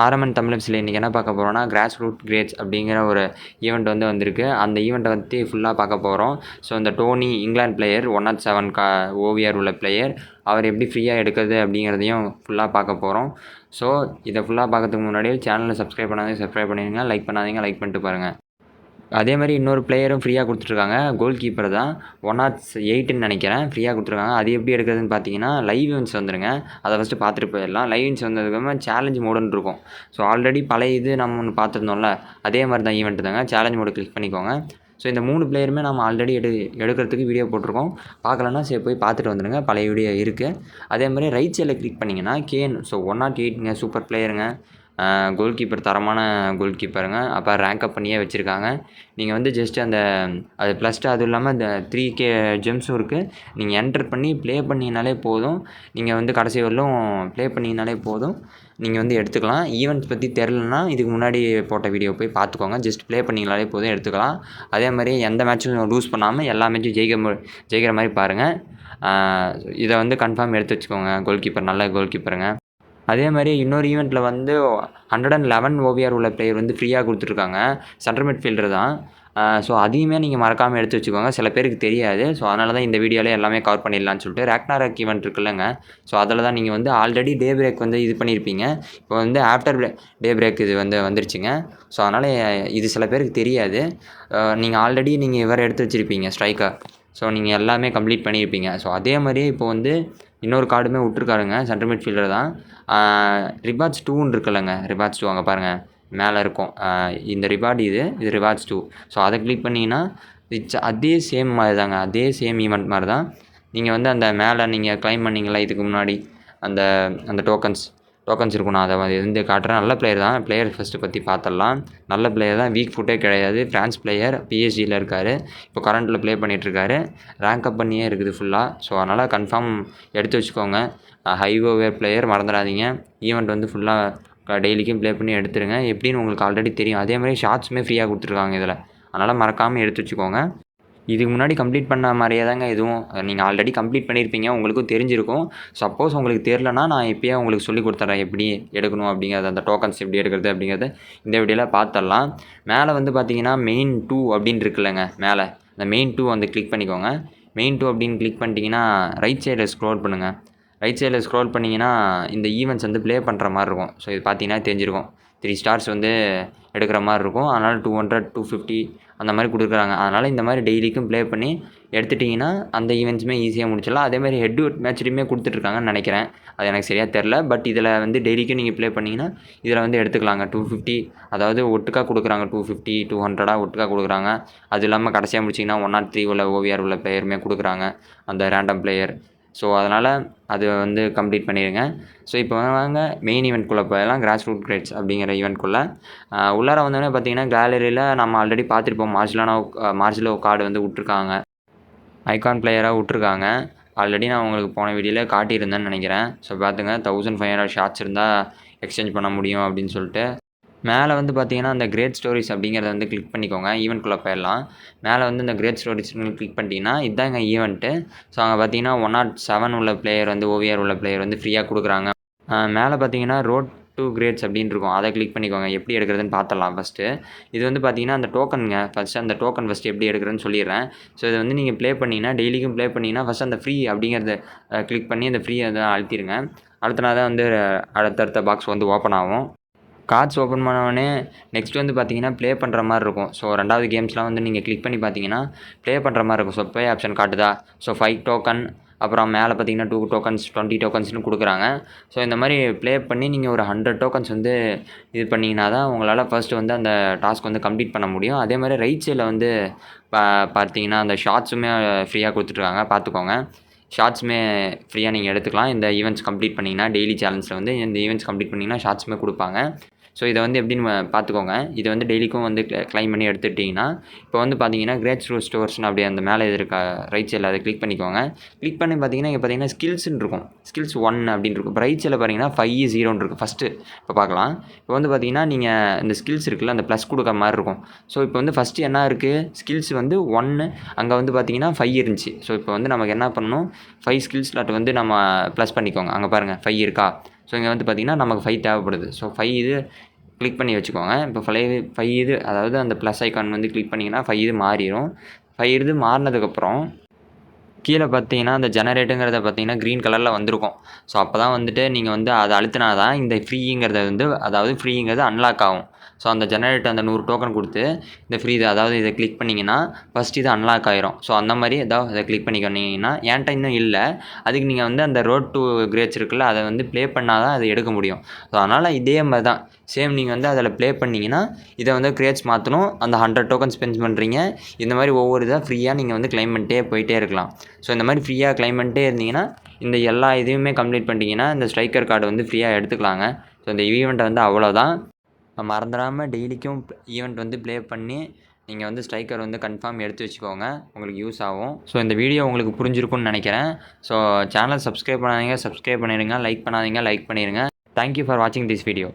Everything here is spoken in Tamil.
ஆரம்பன் தமிழப்ஸில் இன்றைக்கி என்ன பார்க்க போகிறோம்னா கிராஸ் ரூட் கிரேட்ஸ் அப்படிங்கிற ஒரு ஈவெண்ட் வந்து வந்திருக்கு. அந்த ஈவெண்ட்டை பற்றி ஃபுல்லாக பார்க்க போகிறோம் ஸோ இந்த Toney England player one nought seven கா ஓவியர் உள்ள பிளேயர் அவர் எப்படி ஃப்ரீயாக எடுக்கிறது அப்படிங்கிறதையும் ஃபுல்லாக பார்க்க போகிறோம் ஸோ இதை ஃபுல்லாக பார்க்கறதுக்கு முன்னாடி சேனலை சப்ஸ்கிரைப் பண்ணாதீங்க சப்ஸ்கிரைப் பண்ணிடுங்க லைக் பண்ணாதீங்க லைக் பண்ணிட்டு பாருங்கள் அதே மாதிரி இன்னொரு பிளேயரும் ஃப்ரீயாக கொடுத்துருக்காங்க கோல் கீப்பர் தான். ஒன் நாட் எயிட்டுன்னு நினைக்கிறேன். ஃப்ரீயாக கொடுத்துருக்காங்க. அது எப்படி எடுக்கிறதுன்னு பார்த்தீங்கன்னா லைவ் இவன்ஸ் வந்துடுங்க அதை ஃபஸ்ட்டு பார்த்துட்டு போயிடலாம். லைவ் இவன்ஸ் வந்ததுக்கப்புறமா சேலஞ்ச் மோடுன்னு இருக்கும். ஸோ ஆல்ரெடி பழைய இது நம்ம ஒன்று பார்த்துருந்தோம்ல அதே மாதிரி தான் ஈவெண்ட் தாங்க. சேலஞ்ச் மோடு கிளிக் பண்ணிக்கோங்க. ஸோ இந்த மூணு பிளேயருமே நம்ம ஆல்ரெடி எடு எடுக்கிறதுக்கு வீடியோ போட்டிருக்கோம். பார்க்கலன்னா சரி போய் பார்த்துட்டு வந்துடுங்க பழைய வீடியோ இருக்குது அதே மாதிரி ரைட் சைடில் கிளிக் பண்ணிங்கன்னா கேன் ஸோ ஒன் நாட் எயிட்ங்க சூப்பர் பிளேயருங்க கோல் கீப்பர் தரமான கோல் கீப்பருங்க அப்போ ரேங்க்அப் பண்ணியே வச்சுருக்காங்க. நீங்கள் வந்து ஜஸ்ட் அந்த அது ப்ளஸ்ட்டு அதுவும் இல்லாமல் இந்த த்ரீ கே ஜெம்ஸும் இருக்குது நீங்கள் என்டர் பண்ணி ப்ளே பண்ணிங்கனாலே போதும். நீங்கள் வந்து கடைசி வரலும் ப்ளே பண்ணிங்கனாலே போதும். நீங்கள் வந்து எடுத்துக்கலாம். ஈவெண்ட்ஸ் பற்றி தெரிலனா இதுக்கு முன்னாடி போட்ட வீடியோ போய் பார்த்துக்கோங்க. ஜஸ்ட் ப்ளே பண்ணிங்கனாலே போதும் எடுத்துக்கலாம். அதே மாதிரி எந்த மேட்ச்சும் லூஸ் பண்ணாமல் எல்லா மேட்சும் ஜெயிக்க ஜெயிக்கிற மாதிரி பாருங்கள் இதை வந்து கன்ஃபார்ம் எடுத்து வச்சுக்கோங்க. கோல் கீப்பர் நல்ல கோல் கீப்பருங்க அதே மாதிரி இன்னொரு ஈவெண்ட்டில் வந்து ஹண்ட்ரட் அண்ட் லெவன் ஓவிஆர் உள்ள பிளேயர் வந்து ஃப்ரீயாக கொடுத்துருக்காங்க. சென்டர் மிட்ஃபீல்டர் தான். ஸோ அதையுமே நீங்கள் மறக்காமல் எடுத்து வச்சுக்கோங்க. சில பேருக்கு தெரியாது. ஸோ அதனால தான் இந்த வீடியோவில் எல்லாமே கவர் பண்ணிடலான்னு சொல்லிட்டு ரேக்னாரக் ஈவெண்ட் இருக்குல்லங்க. ஸோ அதில் தான் நீங்கள் வந்து ஆல்ரெடி டே பிரேக் வந்து இது பண்ணியிருப்பீங்க இப்போ வந்து ஆஃப்டர் டே பிரேக் இது வந்து வந்துருச்சுங்க. ஸோ அதனால் இது சில பேருக்கு தெரியாது. நீங்கள் ஆல்ரெடி நீங்கள் இவரை எடுத்து வச்சுருப்பீங்க ஸ்ட்ரைக்கர் ஸோ நீங்கள் எல்லாமே கம்ப்ளீட் பண்ணியிருப்பீங்க ஸோ அதே மாதிரியே இப்போ வந்து இன்னொரு கார்டுமே விட்ருக்காருங்க சென்டர் மிட்ஃபீல்டர் தான். ரிவார்ட்ஸ் டூன்னு இருக்குல்லங்க ரிபார்ட்ஸ் டூ அங்கே பாருங்கள் மேலே இருக்கும். இந்த ரிவார்டு இது இது ரிவார்ட்ஸ் டூ ஸோ அதை கிளிக் பண்ணிங்கன்னா இட்ஸ் அதே சேம் மாதிரி தாங்க அதே சேம் ஈவெண்ட் மாதிரி தான் நீங்கள் வந்து அந்த மேலே நீங்கள் க்ளைம் பண்ணிங்களா இதுக்கு முன்னாடி அந்த அந்த டோக்கன்ஸ் டோக்கன்ஸ் இருக்கும் நான் அதை வந்து காட்டுறேன். நல்ல பிளேயர் தான். பிளேயர் ஃபஸ்ட்டு பற்றி பார்த்துடலாம் நல்ல பிளேயர் தான். வீக் ஃபுட்டே கிடையாது. ஃப்ரான்ஸ் பிளேயர் பிஎஸ்ஜியில் இருக்கார். இப்போ கரண்ட்டில் ப்ளே பண்ணிகிட்ருக்காரு ரேங்க் அப் பண்ணியே இருக்குது ஃபுல்லாக ஸோ அதனால் கன்ஃபார்ம் எடுத்து வச்சுக்கோங்க. ஹைவோவேர் பிளேயர் மறந்துடாதீங்க. ஈவெண்ட் வந்து ஃபுல்லாக டெய்லிக்கும் ப்ளே பண்ணி எடுத்துருங்க. எப்படின்னு உங்களுக்கு ஆல்ரெடி தெரியும். அதே மாதிரி ஷார்ட்ஸுமே ஃப்ரீயாக கொடுத்துருக்காங்க இதில். அதனால் மறக்காமல் எடுத்து வச்சுக்கோங்க. இதுக்கு முன்னாடி கம்ப்ளீட் பண்ண மாதிரியே தாங்க இதுவும் நீங்கள் ஆல்ரெடி கம்ப்ளீட் பண்ணியிருப்பீங்க உங்களுக்கும் தெரிஞ்சிருக்கும். சப்போஸ் உங்களுக்கு தெரிலனா நான் இப்போயே உங்களுக்கு சொல்லி கொடுத்துட்றேன் எப்படி எடுக்கணும் அப்படிங்கிறது அந்த டோக்கன்ஸ் எப்படி எடுக்கிறது அப்படிங்கிறத இந்த வீடியோவில் பார்த்துடலாம் மேலே வந்து பார்த்தீங்கன்னா மெயின் டூ அப்படின்னு இருக்குல்லங்க மேலே. அந்த மெயின் டூ வந்து கிளிக் பண்ணிக்கோங்க. மெயின் டூ அப்படின்னு கிளிக் பண்ணிட்டீங்கன்னா ரைட் சைடில் ஸ்க்ரோல் பண்ணுங்கள் ரைட் சைடில் ஸ்க்ரோல் பண்ணிங்கன்னா இந்த ஈவெண்ட்ஸ் வந்து ப்ளே பண்ணுற மாதிரி இருக்கும். ஸோ இது பார்த்தீங்கன்னா தெரிஞ்சிருக்கும். த்ரீ ஸ்டார்ஸ் வந்து எடுக்கிற மாதிரி இருக்கும். அதனால் டூ ஹண்ட்ரட் டூ ஃபிஃப்டி அந்த மாதிரி கொடுக்குறாங்க. அதனால் இந்த மாதிரி டெய்லிக்கும் ப்ளே பண்ணி எடுத்துட்டிங்கன்னா அந்த ஈவெண்ட்ஸுமே ஈஸியாக முடிச்சிடலாம். அதேமாதிரி ஹெட் டு ஹெட் மேட்ச்லையுமே கொடுத்துட்ருக்காங்கன்னு நினைக்கிறேன். அது எனக்கு சரியாக தெரில. பட் இதில் வந்து டெய்லிக்கும் நீங்கள் ப்ளே பண்ணிங்கன்னா இதில் வந்து எடுத்துக்கலாங்க. டூ ஃபிஃப்டி அதாவது ஒட்டுக்கா கொடுக்குறாங்க. டூ ஃபிஃப்டி டூ ஹண்ட்ரடாக ஒட்டுக்காக கொடுக்குறாங்க. அது இல்லாமல் கடைசியாக முடிச்சிங்கன்னா ஒன் நாட் த்ரீ உள்ள ஓவிஆர் உள்ள பிளேயருமே கொடுக்குறாங்க. அந்த ரேண்டம் பிளேயர் ஸோ அதனால் அது வந்து கம்ப்ளீட் பண்ணிடுங்க ஸோ இப்போ வாங்க மெயின் ஈவெண்ட்குள்ளே போயிடலாம் கிராஸ் ரூட் கிரேட்ஸ் அப்படிங்கிற ஈவெண்ட்குள்ளே உள்ளார வந்தோடனே பார்த்தீங்கன்னா கேலரியில் நம்ம ஆல்ரெடி பார்த்துருப்போம் மார்ஜிலானோ மார்ஜிலோ கார்டு வந்து விட்ருக்காங்க ஐகான் பிளேயராக விட்ருக்காங்க ஆல்ரெடி நான் உங்களுக்கு போன வீடியோவில் காட்டியிருந்தேன்னு நினைக்கிறேன். ஸோ பார்த்துங்க தௌசண்ட் ஃபைவ் ஹண்ட்ரட் ஷார்ட்ஸ் இருந்தால் எக்ஸ்சேஞ்ச் பண்ண முடியும் அப்படின்னு சொல்லிட்டு மேலே வந்து பார்த்தீங்கன்னா அந்த கிரேட் ஸ்டோரிஸ் அப்படிங்கிறத வந்து கிளிக் பண்ணிக்கோங்க. ஈவெண்ட்குள்ளே போயிடலாம். மேலே வந்து இந்த கிரேட் ஸ்டோரிஸ்னு கிளிக் பண்ணிட்டீங்கன்னா இதாங்க ஈவெண்ட்டு ஸோ அங்கே பார்த்தீங்கன்னா ஒன் நாட் செவன் உள்ள பிளேயர் வந்து ஓவியர் உள்ள பிளேயர் வந்து ஃப்ரீயாக கொடுக்குறாங்க. மேலே பார்த்தீங்கன்னா ரோட் டூ கிரேட்ஸ் அப்படின்னு இருக்கும். அதை கிளிக் பண்ணிக்கோங்க. எப்படி எடுக்கிறதுன்னு பார்த்துடலாம் ஃபஸ்ட்டு இது வந்து பார்த்தீங்கன்னா அந்த டோக்கனுங்க ஃபஸ்ட்டு அந்த டோக்கன் ஃபஸ்ட்டு எப்படி எடுக்கிறதுன்னு சொல்லிடுறேன். ஸோ இதை வந்து நீங்கள் ப்ளே பண்ணிங்கன்னா டெய்லிக்கும் ப்ளே பண்ணிங்கன்னா ஃபஸ்ட் அந்த ஃப்ரீ அப்படிங்கிறத கிளிக் பண்ணி அந்த ஃப்ரீ அதை அழுத்திடுங்க. அழுத்தினா தான் வந்து அடுத்தடுத்த பாக்ஸ் வந்து ஓப்பன் ஆகும். கார்ட்ஸ் ஓப்பன் பண்ணவொடனே நெக்ஸ்ட் வந்து பார்த்தீங்கன்னா ப்ளே பண்ணுற மாதிரி இருக்கும். ஸோ ரெண்டாவது கேம்ஸ்லாம் வந்து நீங்கள் கிளிக் பண்ணி பார்த்தீங்கன்னா ப்ளே பண்ணுற மாதிரி இருக்கும். ஸோ ப்ளே ஆப்ஷன் காட்டுதா? ஸோ ஃபைவ் டோக்கன் அப்புறம் மேலே பார்த்தீங்கன்னா டூ டோக்கன்ஸ் டுவெண்ட்டி டோக்கன்ஸ்னு கொடுக்குறாங்க. ஸோ இந்த மாதிரி ப்ளே பண்ணி நீங்கள் ஒரு ஹண்ட்ரட் டோக்கன்ஸ் வந்து இது பண்ணிங்கன்னா தான் உங்களால் ஃபஸ்ட்டு வந்து அந்த டாஸ்க் வந்து கம்ப்ளீட் பண்ண முடியும். அதே மாதிரி ரைட் சைடில் வந்து பா பார்த்தீங்கன்னா அந்த ஷார்ட்ஸுமே ஃப்ரீயாக கொடுத்துட்ருக்காங்க பார்த்துக்கோங்க ஷார்ட்ஸுமே ஃப்ரீயாக நீங்கள் எடுத்துக்கலாம். இந்த ஈவெண்ட்ஸ் கம்ப்ளீட் பண்ணிங்கன்னா டெய்லி சேலஞ்சில் வந்து இந்த ஈவெண்ட்ஸ் கம்ப்ளீட் பண்ணிங்கன்னா ஷார்ட்ஸுமே கொடுப்பாங்க. ஸோ இதை வந்து எப்படின்னு பார்த்துக்கோங்க. இதை வந்து டெய்லிக்கும் வந்து க்ளைம் பண்ணி எடுத்துட்டிங்கன்னா இப்போ வந்து பார்த்தீங்கன்னா கிரேட் ஸ்டோர் ஸ்டோர்ஸ்னு அப்படியே அந்த மேலே இது இருக்க ரைட் சைடில் அதை கிளிக் பண்ணிக்கோங்க. கிளிக் பண்ணி பார்த்தீங்கன்னா இங்கே பார்த்தீங்கன்னா ஸ்கில்ஸ்னு இருக்கும். ஸ்கில்ஸ் ஒன் அப்படின்னு இருக்கும். இப்போ ரைட் சைடில் பார்த்தீங்கன்னா ஃபைவ் ஜீரோன்னு இருக்கும். ஃபஸ்ட்டு இப்போ பார்க்கலாம். இப்போ வந்து பார்த்தீங்கன்னா நீங்கள் இந்த ஸ்கில்ஸ் இருக்குல்ல அந்த ப்ளஸ் கொடுக்க மாதிரி இருக்கும். ஸோ இப்போ வந்து ஃபஸ்ட்டு என்ன இருக்குது ஸ்கில்ஸ் வந்து ஒன்று அங்கே வந்து பார்த்தீங்கன்னா ஃபைவ் இருந்துச்சு. ஸோ இப்போ வந்து நமக்கு என்ன பண்ணணும்? ஃபைவ் ஸ்கில்ஸ் லாட் வந்து நம்ம ப்ளஸ் பண்ணிக்கோங்க. அங்கே பாருங்கள் ஃபைவ் இருக்கா? ஸோ இங்கே வந்து பார்த்திங்கன்னா நமக்கு ஃபைவ் தேவைப்படுது. ஸோ ஃபைவ் இது கிளிக் பண்ணி வச்சுக்கோங்க. இப்போ ஃபைவ் ஃபைவ் இது அதாவது அந்த ப்ளஸ் ஐக்கான் வந்து கிளிக் பண்ணிங்கன்னா ஃபைவ் இது மாறிடும் ஃபைவ் இது மாறினதுக்கப்புறம் கீழே பார்த்தீங்கன்னா அந்த ஜெனரேட்டுங்கிறத பார்த்தீங்கன்னா க்ரீன் கலரில் வந்திருக்கும். ஸோ அப்போ தான் வந்துட்டு நீங்கள் வந்து அதை அழுத்தினா தான் இந்த ஃப்ரீங்கிறத வந்து அதாவது ஃப்ரீங்கிறது அன்லாக் ஆகும். ஸோ அந்த ஜெனரேட் அந்த நூறு டோக்கன் கொடுத்து இந்த ஃப்ரீ இது அதாவது இதை கிளிக் பண்ணிங்கன்னா ஃபஸ்ட் இது அன்லாக் ஆயிரும். ஸோ அந்த மாதிரி ஏதாவது இதை கிளிக் பண்ணிக்கிட்டீங்கன்னா ஏன்ட்ட இன்னும் இல்லை. அதுக்கு நீங்கள் வந்து அந்த ரோட் டு கிரேட்ஸ் இருக்குல்ல அதை வந்து ப்ளே பண்ணால் தான் அதை எடுக்க முடியும். ஸோ அதனால் இதே மாதிரி தான் சேம் நீங்கள் வந்து அதில் ப்ளே பண்ணிங்கன்னா இதை வந்து கிரேட்ஸ் மாற்றணும் அந்த ஹண்ட்ரட் டோக்கன் ஸ்பெண்ட் பண்ணுறீங்க இந்த மாதிரி ஒவ்வொரு இதாக ஃப்ரீயாக நீங்கள் வந்து கிளைம் பண்ணிட்டே போயிட்டே இருக்கலாம். ஸோ இந்த மாதிரி ஃப்ரீயாக கிளைம் பண்ணிட்டே இருந்தீங்கன்னா இந்த எல்லா இதையுமே கம்ப்ளீட் பண்ணிட்டீங்கன்னா இந்த ஸ்ட்ரைக்கர் கார்டு வந்து ஃப்ரீயாக எடுத்துக்கலாங்க. ஸோ இந்த ஈவெண்ட்டை வந்து அவ்வளோதான் மறந்துடாமல் டெய்லிக்கும் ஈவெண்ட் வந்து ப்ளே பண்ணி நீங்கள் வந்து ஸ்ட்ரைக்கர் வந்து கன்ஃபார்ம் எடுத்து வச்சுக்கோங்க. உங்களுக்கு யூஸ் ஆகும். ஸோ இந்த வீடியோ உங்களுக்கு புரிஞ்சிருக்கும்னு நினைக்கிறேன். ஸோ சேனல் சப்ஸ்கிரைப் பண்ணாதீங்க. சப்ஸ்கிரைப் பண்ணிடுங்க. லைக் பண்ணாதீங்க. லைக் பண்ணிடுங்க. தேங்க்யூ ஃபார் வாட்சிங் திஸ் வீடியோ